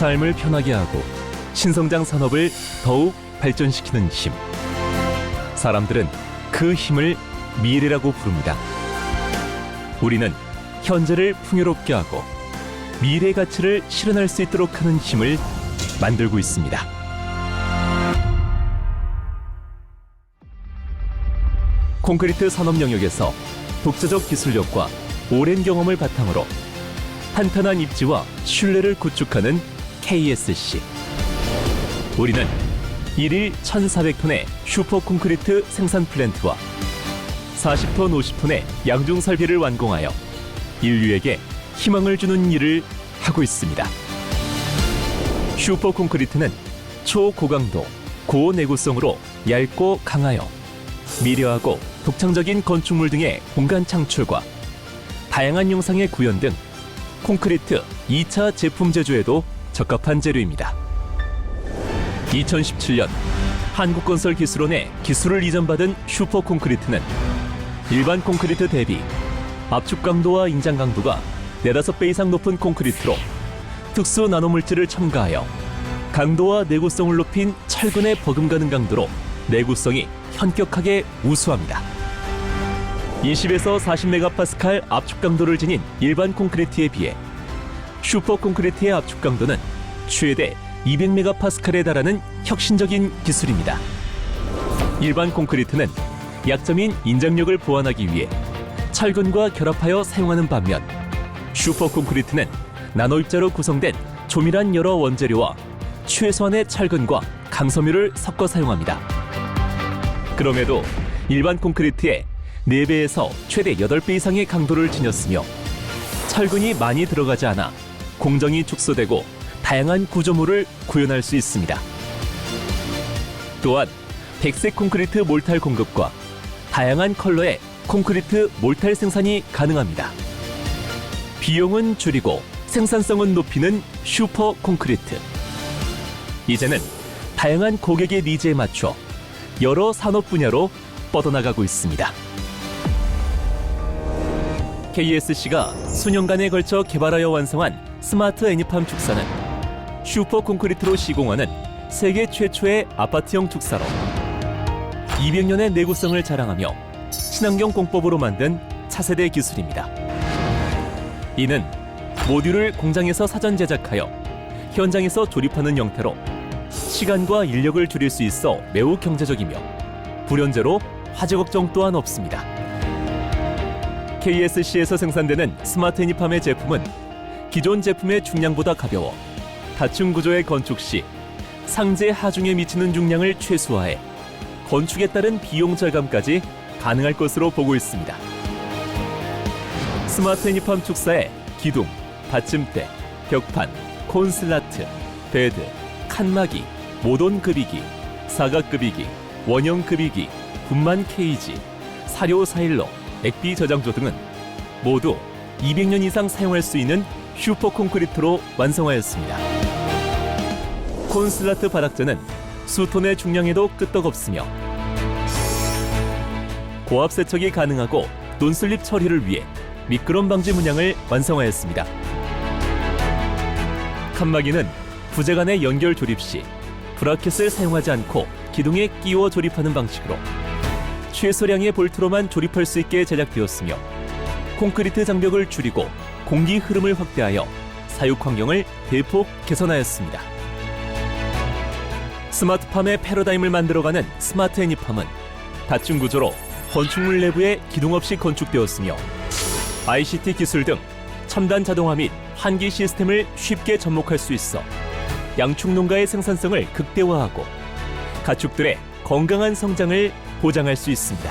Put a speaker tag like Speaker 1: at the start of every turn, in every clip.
Speaker 1: 삶을 편하게 하고 신성장 산업을 더욱 발전시키는 힘. 사람들은 그 힘을 미래라고 부릅니다. 우리는 현재를 풍요롭게 하고 미래 가치를 실현할 수 있도록 하는 힘을 만들고 있습니다. 콘크리트 산업 영역에서 독자적 기술력과 오랜 경험을 바탕으로 탄탄한 입지와 신뢰를 구축하는 KSC. 우리는 1일 1,400톤의 슈퍼 콘크리트 생산 플랜트와 40톤, 50톤의 양중 설비를 완공하여 인류에게 희망을 주는 일을 하고 있습니다. 슈퍼 콘크리트는 초고강도, 고내구성으로 얇고 강하여 미려하고 독창적인 건축물 등의 공간 창출과 다양한 영상의 구현 등 콘크리트 2차 제품 제조에도 적합한 재료입니다. 2017년 한국건설 기술원의 기술을 이전받은 슈퍼 콘크리트는 일반 콘크리트 대비 압축 강도와 인장 강도가 4, 5배 이상 높은 콘크리트로 특수 나노물질을 첨가하여 강도와 내구성을 높인 철근의 버금가는 강도로 내구성이 현격하게 우수합니다. 20에서 40메가파스칼 압축 강도를 지닌 일반 콘크리트에 비해 슈퍼 콘크리트의 압축 강도는 최대 200메가파스칼에 달하는 혁신적인 기술입니다. 일반 콘크리트는 약점인 인장력을 보완하기 위해 철근과 결합하여 사용하는 반면 슈퍼 콘크리트는 나노 입자로 구성된 조밀한 여러 원재료와 최소한의 철근과 강섬유를 섞어 사용합니다. 그럼에도 일반 콘크리트의 4배에서 최대 8배 이상의 강도를 지녔으며 철근이 많이 들어가지 않아 공정이 축소되고 다양한 구조물을 구현할 수 있습니다. 또한 백색 콘크리트 몰탈 공급과 다양한 컬러의 콘크리트 몰탈 생산이 가능합니다. 비용은 줄이고 생산성은 높이는 슈퍼 콘크리트. 이제는 다양한 고객의 니즈에 맞춰 여러 산업 분야로 뻗어나가고 있습니다. KSC가 수년간에 걸쳐 개발하여 완성한 스마트 애니팜 축사는 슈퍼 콘크리트로 시공하는 세계 최초의 아파트형 축사로 200년의 내구성을 자랑하며 친환경 공법으로 만든 차세대 기술입니다. 이는 모듈을 공장에서 사전 제작하여 현장에서 조립하는 형태로 시간과 인력을 줄일 수 있어 매우 경제적이며 불연제로 화재 걱정 또한 없습니다. KSC에서 생산되는 스마트 애니팜의 제품은 기존 제품의 중량보다 가벼워 다층 구조의 건축 시 상재 하중에 미치는 중량을 최소화해 건축에 따른 비용 절감까지 가능할 것으로 보고 있습니다. 스마트 애니팜 축사에 기둥, 받침대, 벽판, 콘슬라트, 베드, 칸막이, 모돈 급이기, 사각 급이기, 원형 급이기, 분만 케이지, 사료 사일러, 액비 저장조 등은 모두 200년 이상 사용할 수 있는 슈퍼 콘크리트로 완성하였습니다. 콘슬라트 바닥재는 수톤의 중량에도 끄떡없으며 고압 세척이 가능하고 논슬립 처리를 위해 미끄럼 방지 문양을 완성하였습니다. 칸막이는 부재 간의 연결 조립 시 브라켓을 사용하지 않고 기둥에 끼워 조립하는 방식으로 최소량의 볼트로만 조립할 수 있게 제작되었으며 콘크리트 장벽을 줄이고 공기 흐름을 확대하여 사육 환경을 대폭 개선하였습니다. 스마트팜의 패러다임을 만들어가는 스마트 애니팜은 다층 구조로 건축물 내부에 기둥 없이 건축되었으며 ICT 기술 등 첨단 자동화 및 환기 시스템을 쉽게 접목할 수 있어 양축 농가의 생산성을 극대화하고 가축들의 건강한 성장을 보장할 수 있습니다.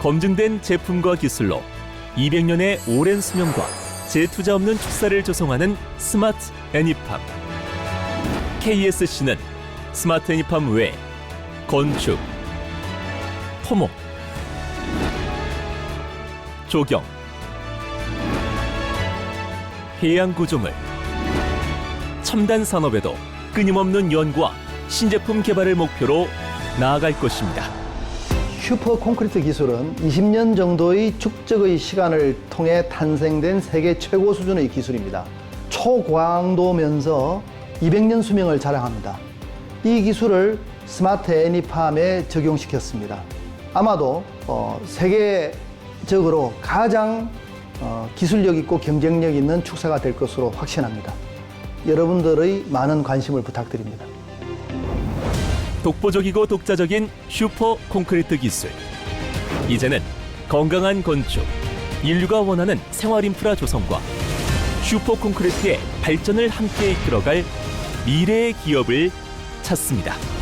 Speaker 1: 검증된 제품과 기술로 200년의 오랜 수명과 재투자 없는 축사를 조성하는 스마트 애니팜. KSC는 스마트 애니팜 외에 건축, 토목, 조경, 해양 구조물, 첨단 산업에도 끊임없는 연구와 신제품 개발을 목표로 나아갈 것입니다.
Speaker 2: 슈퍼 콘크리트 기술은 20년 정도의 축적의 시간을 통해 탄생된 세계 최고 수준의 기술입니다. 초고강도면서 200년 수명을 자랑합니다. 이 기술을 스마트 애니팜에 적용시켰습니다. 아마도 어, 세계적으로 가장 어, 기술력 있고 경쟁력 있는 축사가 될 것으로 확신합니다. 여러분들의 많은 관심을 부탁드립니다.
Speaker 1: 독보적이고 독자적인 슈퍼 콘크리트 기술. 이제는 건강한 건축, 인류가 원하는 생활 인프라 조성과 슈퍼 콘크리트의 발전을 함께 이끌어갈 미래의 기업을 찾습니다.